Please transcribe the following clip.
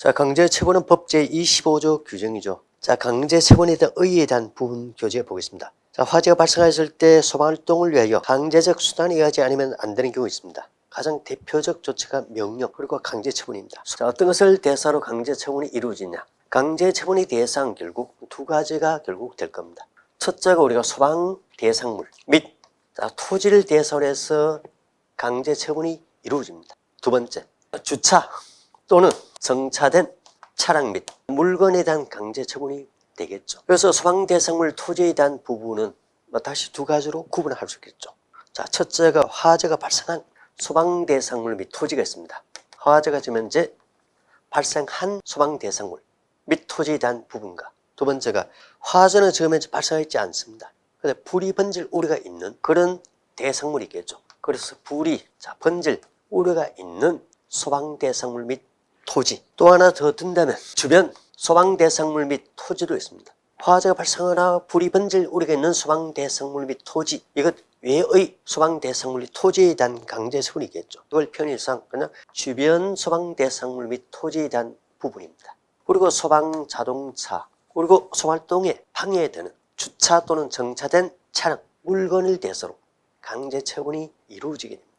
자, 강제 처분은 법 제25조 규정이죠. 자, 강제 처분에 대한 의의에 대한 부분 교재 보겠습니다. 자, 화재가 발생했을 때 소방활동을 위하여 강제적 수단에 의하지 않으면 안 되는 경우 있습니다. 가장 대표적 조치가 명령 그리고 강제 처분입니다. 자, 어떤 것을 대사로 강제 처분이 이루어지냐? 강제 처분의 대상 결국 두 가지가 결국 될 겁니다. 첫째가 우리가 소방 대상물 및 자, 토지를 대상으로 해서 강제 처분이 이루어집니다. 두 번째, 주차 또는 정차된 차량 및 물건에 대한 강제 처분이 되겠죠. 그래서 소방 대상물 토지에 대한 부분은 뭐 다시 두 가지로 구분할 수 있겠죠. 자, 첫째가 화재가 발생한 소방 대상물 및 토지가 있습니다. 화재가 지금 현재 발생한 소방 대상물 및 토지에 대한 부분과 두 번째가 화재는 지금 현재 발생하지 않습니다. 근데 불이 번질 우려가 있는 그런 대상물이 있겠죠. 그래서 불이 자, 번질 우려가 있는 소방 대상물 및 토지. 또 하나 더 든다면 주변 소방 대상물 및 토지도 있습니다. 화재가 발생하거나 불이 번질 우려가 있는 소방 대상물 및 토지. 이것 외의 소방 대상물 및 토지에 대한 강제 처분이 있겠죠. 이걸 편의상 그냥 주변 소방 대상물 및 토지에 대한 부분입니다. 그리고 소방 자동차 그리고 소활동에 방해되는 주차 또는 정차된 차량 물건을 대서로 강제 처분이 이루어지게 됩니다.